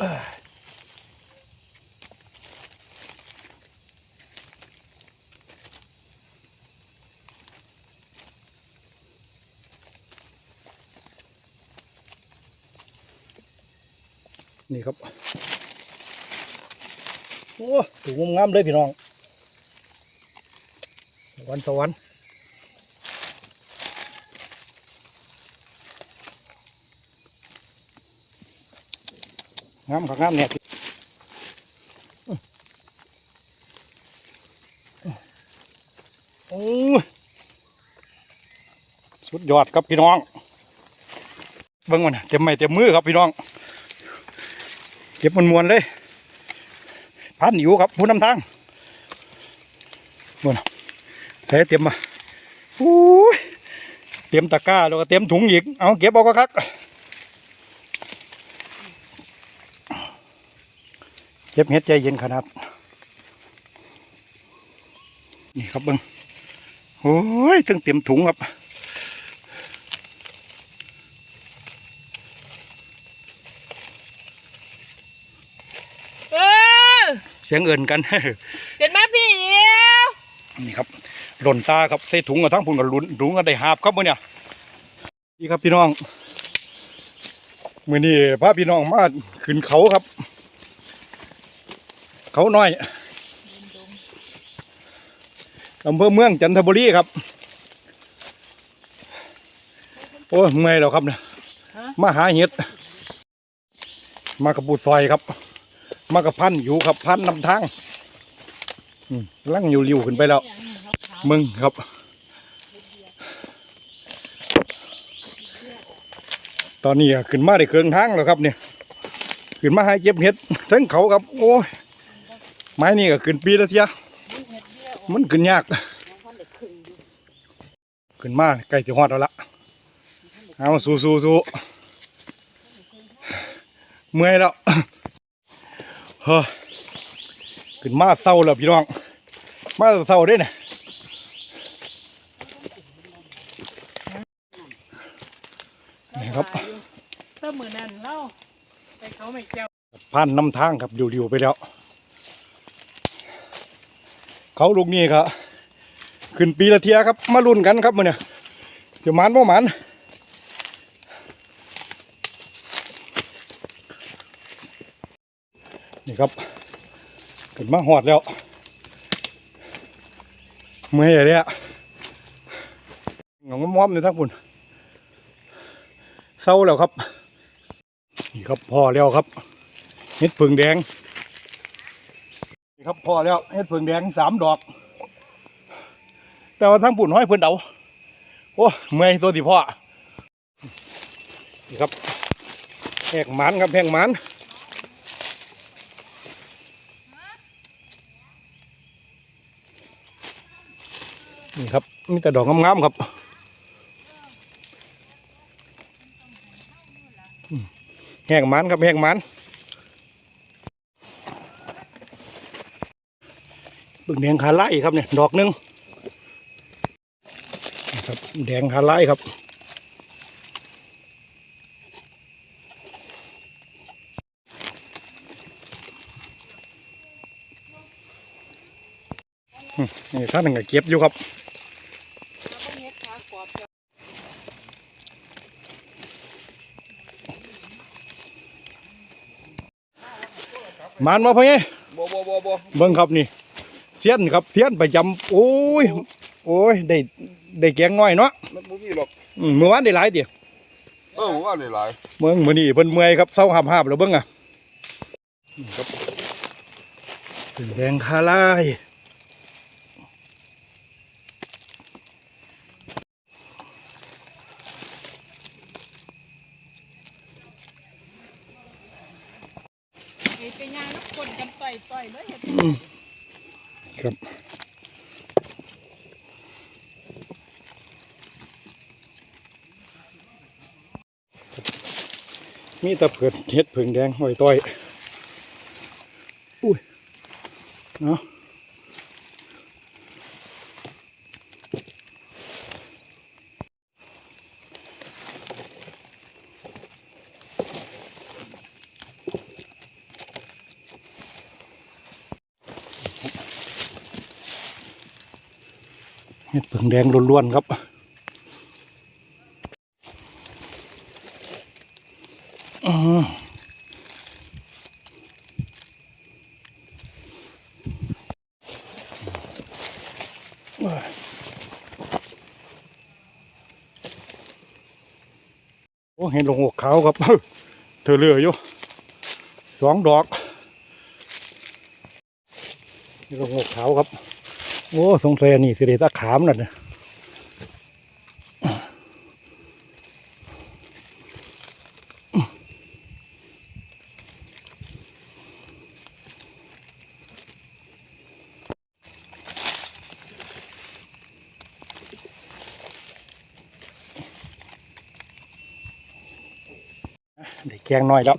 นี่ครับ โอ้ถูกงามเลยพี่น้องวรรค์สวรรค์ งามครับงามเนี่ยโอ้สุดยอดครับพี่น้องเบิ่งมันน่ะเต็มไม้เต็มมือครับพี่น้อง เก็บมันมวนเลยพันอยู่ครับผู้นำทางมวนใส่เต็มมาอู้ยเต็มตะกร้าแล้วก็เต็มถุงอีกเอาเก็บเอาก็คัก เก็บเห็ดใจเย็นขนาด นี่ครับเบิ้งโอ้ยถึงเต็มถุงครับเออเสียงเอิ่นกันเห็นไหมพี่เอ๋วนี่ครับหล่นตาครับใส่ถุงกับทั้งพุ่นกับลุนถุงกันได้หาบครับมื่อเนี่ยนี่ครับพี่น้องมื่อนี้พาพี่น้องมาขึ้นเขาครับ เขาน้อยอำเภอเมืองจันทบุรีครับ โอ้ยเมื่อยแล้วครับเนี่ยมาหาเห็ด มากับปูดซอยครับ มากับพันอยู่ครับพันนำทางอืมลังอยู่ริวขึ้นไปแล้ว มึงครับตอนนี้อะขึ้นมาได้เครื่องทางแล้วครับเนี่ยขึ้นมาให้เก็บเห็ดทั้งเขาครับ โอ้ย ไม้นี่ก็ขึ้นปีละเทียมันขึ้นยาก ขึ้นมาใกล้จะฮอดแล้วละเอาสู้สู้สู้เมื่อยแล้วเฮ้อขึ้นมาเศร้าแล้วพี่น้อง มาเศร้าเด้เนี่ยนี่ครับถ้ามือนั่นเล่าไปเขาไม่เจ้าผ่านน้ำทางครับดิวๆไปแล้ว เขาลูกนี้ครับขึ้นปีละเทียครับ มาลุ้นกันครับมือเนี่ยเสียมันบ่หมันนี่ครับขึ้นมาหอดแล้วเมื่อยเลยอะงงม้อมเลยทั้งคุณเศร้าแล้วครับ นี่ครับพอแล้วครับเห็ดผึ่งแดง ครับพอแล้วเห็ดผึ่งแดงสามดอก แต่ว่าทั้งปุ่นห้อยเพิ่นเดาโอ้เมื่อยตัวที่พ่อนี่ครับแหกหมันครับแหกหมันนี่ครับมีแต่ดอกงามๆครับแหกหมันครับแหกหมัน เบึงแดงขาไล่ครับเนี่ยดอกหนึงนี่ครับแดงขาไล่ครับอืมนี่ท่านหนึ่งก็เก็บอยู่ครับมานมาพ่อไงบ่บ่บ่บ่เบิ่งครับนี่ เสียนครับเสียนประจำโอ้ยโอ้ยได้ได้แกงน้อยเนาะมันบ่มีหรอกอืมเมื่อวานได้หลายเดียวเออว่าหลายเมืองมื้อนี้เพิ่นเมื่อยครับเศร้าหาบหาบแล้วเบิ่งอะนี่ครับเป็นแดงคาลายเป็นยางนักคนกันต่อยต่อยเลยอืม ครับมีตะเผือดเห็ดผึ่งแดงหอยต้อยอุ้ยเนาะ เห็ดผึ่งแดงล้วนๆครับอืมโอ้เห็นลงหัวขาวครับ เธอเรืออยู่สองดอกลงหัวขาวครับ โอ้สงสัยอันนี่สิเดตาขามนั่นนะได้แกงน้อยแล้ว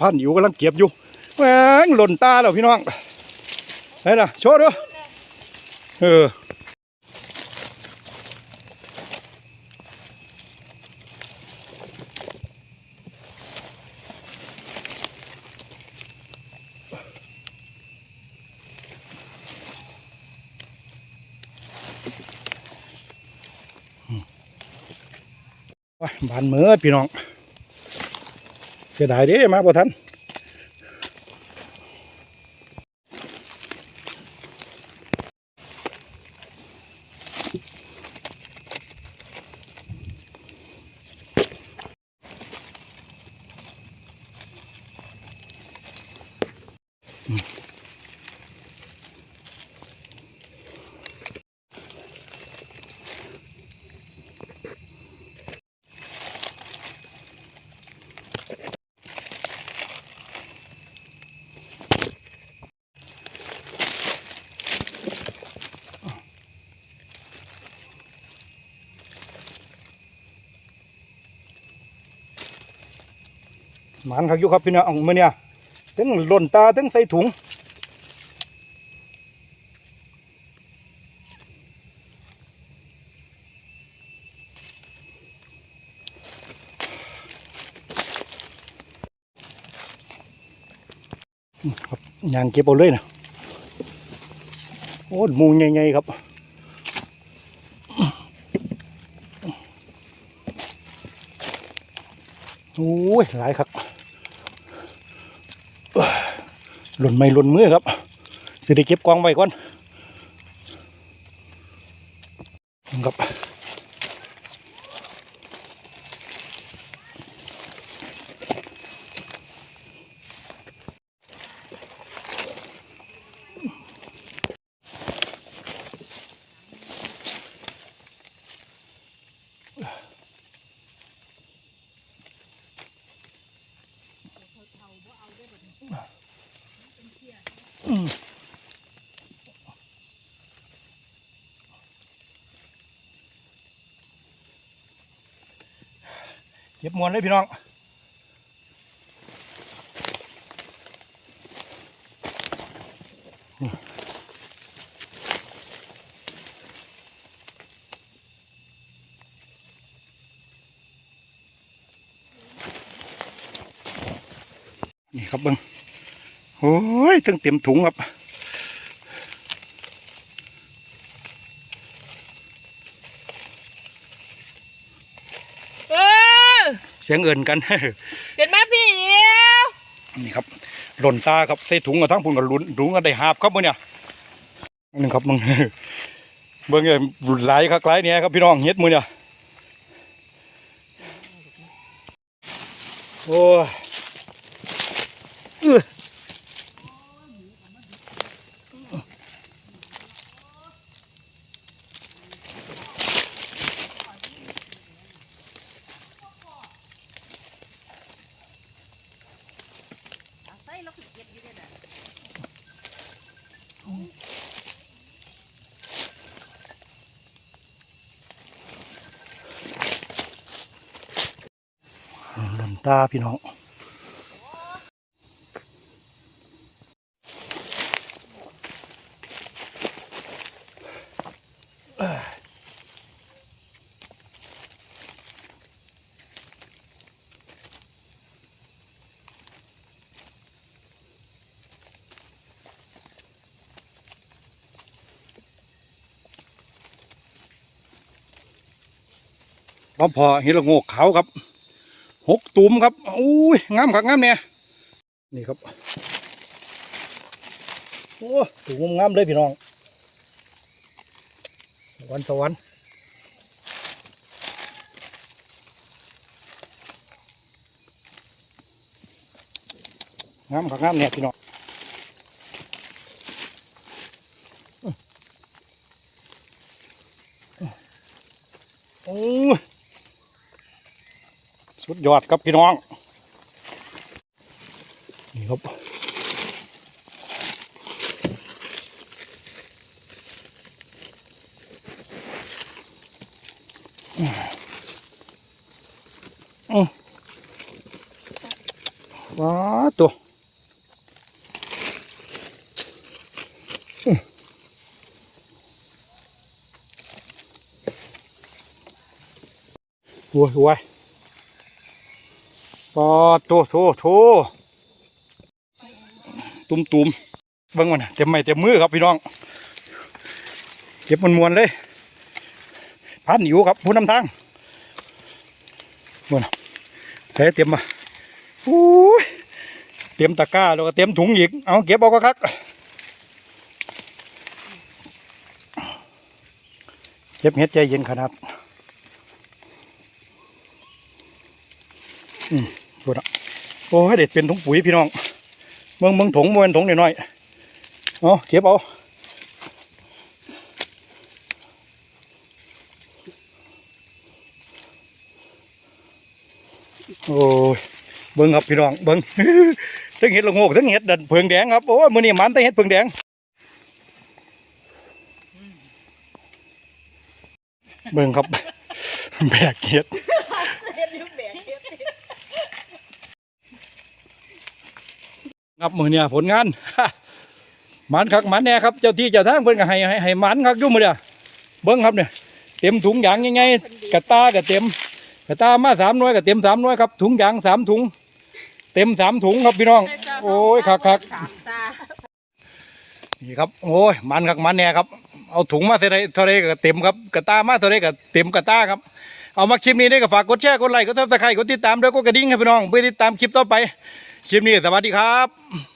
พันอยู่กำลังเก็บอยู่แหวงหล่นตาแล้วพี่น้องไหนล่ะโชว์ดูเออว้ายบานเหมือพี่น้อง เสียดายเด้มาบ่ทัน หมันครับอยู่ครับพี่น้องมื้อเนี่ยทั้งหล่นตาทั้งใส่ถุงครับยางเก็บเอาเลยนะโอ้มูใหญ่ๆครับโอ้ยหลายครับ หล่นไม่หล่นมือครับสิได้เก็บกองไว้ก่อน เก็บมวนเลยพี่น้องนี่ครับเบิ้งโอ้ยถึงเต็มถุงครับ เออ เสียงเอิ่นกันเห็นไหมพี่เอ๋วนี่ครับหล่นตาครับใส่ถุงกับทั้งพุ่นกับลุนถุงกันได้หาบครับมื่อเนี่ยนี่ครับมึงเบิ้งเลยหลายครับหลายเนี่ยครับพี่น้องเฮ็ดมือเนี่ยโอ้ ล่นตาพี่น้องเอ้ยพอพอเห็นละโงกขาครับ หกตุ่มครับอุ้ยงามครับงามเนี่ยนี่ครับโอ้ตุ่มงามเลยพี่น้องวรรค์สวรรค์งามครับงามเนี่ยพี่น้องโอ้ สุดยอดครับพี่น้อง นี่ครับ อืมว้าตัวอืมโอ้ยโอ้ย ปอโตโถโถตุ่มตุ่มเบิ่งมันน่ะเต็มไม้เต็มมือครับพี่น้อง เก็บมันมวนเลยพันอยู่ครับผู้นำทางมันใส่เต็มมาอู้ยเต็มตะกร้าแล้วก็เต็มถุงอีก เอาเก็บเอาก็คักเก็บเห็ดใจเย็นขนาดพูด อะโอ้ยเด็ดเป็นถุงปุ๋ยพี่น้องเมืองเมืองถุงเมืองถุงหน่อยๆเอาเก็บเอาโอ้ยเบิ้งครับพี่น้องเบิ้งทั้งเห็ดละโงกทั้งเห็ดดันเพิงแดงครับโอ้ยมือนี้มันแต่เห็ดเพิงแดงเบิ้งครับแบกเห็ด เห็นอยู่แบกเห็ด ครับมือเนี่ยผลงานมันคักมันแน่ครับเจ้าที่เจ้าทางเพิ่นก็ให้ให้ให้มันคักยู่มเนี่ยเบิ้งครับเนี่ยเต็มถุงยางยังไงกระตากระเต็มกระตามาสามน่วยกระเต็มสามน่วยครับถุงยางสามถุง เต็มสามถุงครับพี่น้อง โอ้ยคักคักนี่ครับโอ้ยมันคักมันแน่ครับ เอาถุงมาเท่าไรเท่าไรก็เต็มครับกระตามาเท่าไรก็เต็มกระตาครับเอามาคลิปนี้ได้ก็ฝากกดแชร์กดไลค์กดติดตามด้วยกดกระดิ่งครับพี่น้องเพื่อติดตามคลิปต่อไป คลิปนี้สวัสดีครับ